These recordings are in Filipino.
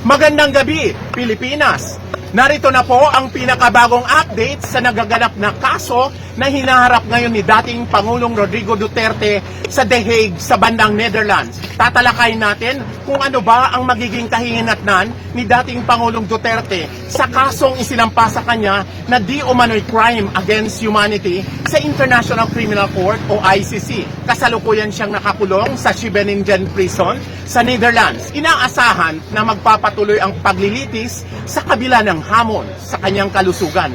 Magandang gabi, Pilipinas! Narito na po ang pinakabagong update sa nagaganap na kaso na hinaharap ngayon ni dating Pangulong Rodrigo Duterte sa The Hague sa bandang Netherlands. Tatalakay natin kung ano ba ang magiging kahihinatnan ni dating Pangulong Duterte sa kasong isinampa sa kanya na di umano'y crime against humanity sa International Criminal Court o ICC. Kasalukuyan siyang nakakulong sa Scheveningen Prison sa Netherlands. Inaasahan na magpapatuloy ang paglilitis sa kabila ng hamon sa kanyang kalusugan.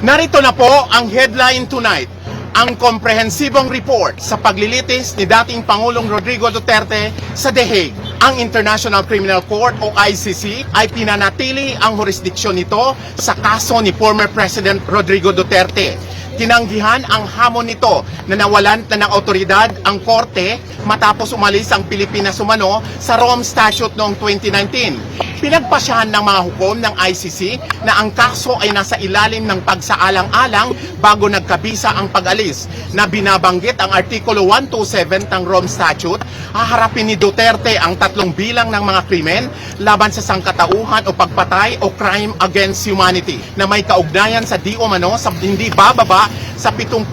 Narito na po ang headline tonight. Ang komprehensibong report sa paglilitis ni dating Pangulong Rodrigo Duterte sa The Hague. Ang International Criminal Court o ICC ay pinanatili ang jurisdiksyon nito sa kaso ni former President Rodrigo Duterte. Tinanggihan ang hamon nito na nawalan na ng otoridad ang korte matapos umalis ang Pilipinas umano sa Rome Statute noong 2019. Pinagpasyahan ng mga hukom ng ICC na ang kaso ay nasa ilalim ng pagsaalang-alang bago nagkabisa ang pag-alis na binabanggit ang Artikulo 127 ng Rome Statute, haharapin ni Duterte ang tatlong bilang ng mga krimen laban sa sangkatauhan o pagpatay o crime against humanity na may kaugnayan sa di umano sa hindi bababa sa 78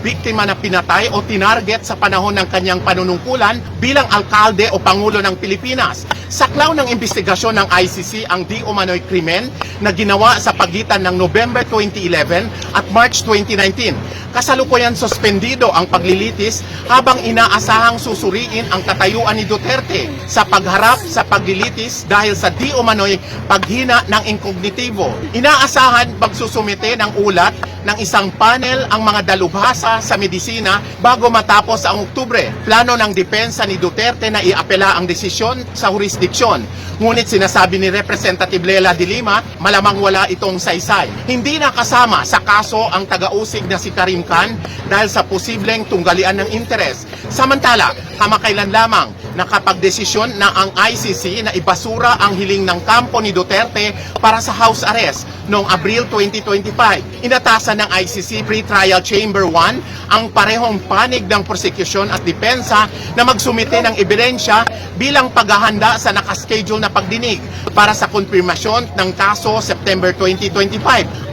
biktima na pinatay o tinarget sa panahon ng kanyang panunungkulan bilang alkalde o pangulo ng Pilipinas. Saklaw ng investigasyon ng ICC ang di umano'y krimen na ginawa sa pagitan ng November 2011 at March 2019. Kasalukuyan suspendido ang paglilitis habang inaasahang susuriin ang katayuan ni Duterte sa pagharap sa paglilitis dahil sa di umano'y paghina ng inkognitibo. Inaasahan pagsusumite ng ulat ng isang panel ang mga dalubhasa sa medisina bago matapos ang Oktubre. Plano ng depensa ni Duterte na iapela ang desisyon sa jurisdiksyon. Ngunit sinasabi ni Representative Lela de Lima, malamang wala itong saysay. Hindi na kasama sa kaso ang taga-usig na si Karim Khan dahil sa posibleng tunggalian ng interes. Samantala, kamakailan lamang nakapagdesisyon na ang ICC na ibasura ang hiling ng kampo ni Duterte para sa house arrest noong Abril 2025. Inatasan ng ICC Pre-Trial Chamber 1 ang parehong panig ng prosecution at depensa na magsumite ng ebidensya bilang paghahanda sa nakaschedule na pagdinig para sa konfirmasyon ng kaso September 2025.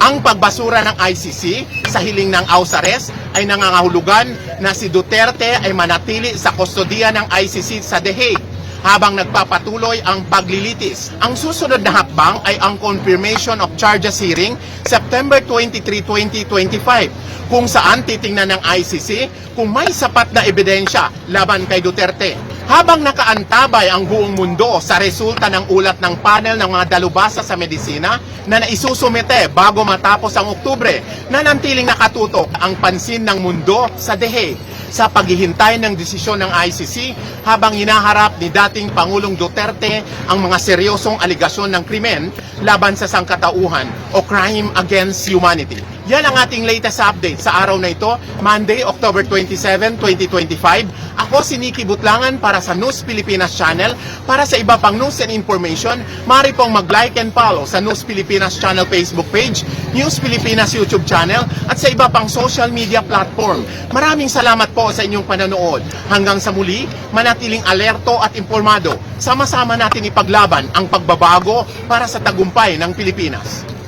Ang pagbasura ng ICC sa hiling ng house arrest ay nangangahulugan na si Duterte ay manatili sa kustodiya ng ICC sa The Hague habang nagpapatuloy ang paglilitis. Ang susunod na hakbang ay ang confirmation of charges hearing September 23, 2025 kung saan titingnan ng ICC kung may sapat na ebidensya laban kay Duterte. Habang nakaantabay ang buong mundo sa resulta ng ulat ng panel ng mga dalubasa sa medisina na naisusumite bago matapos ang Oktubre, nanantiling nakatutok ang pansin ng mundo sa Hague sa paghihintay ng desisyon ng ICC habang hinaharap ni dating Pangulong Duterte ang mga seryosong aligasyon ng krimen laban sa sangkatauhan o crime against humanity. Yan ang ating latest update sa araw na ito, Monday, October 27, 2025. Ako si Nikki Butlangan para sa News Pilipinas Channel. Para sa iba pang news and information, maaari pong mag-like and follow sa News Pilipinas Channel Facebook page, News Pilipinas YouTube channel, at sa iba pang social media platform. Maraming salamat po sa inyong panonood. Hanggang sa muli, manatiling alerto at impormado. Sama-sama natin ipaglaban ang pagbabago para sa tagumpay ng Pilipinas.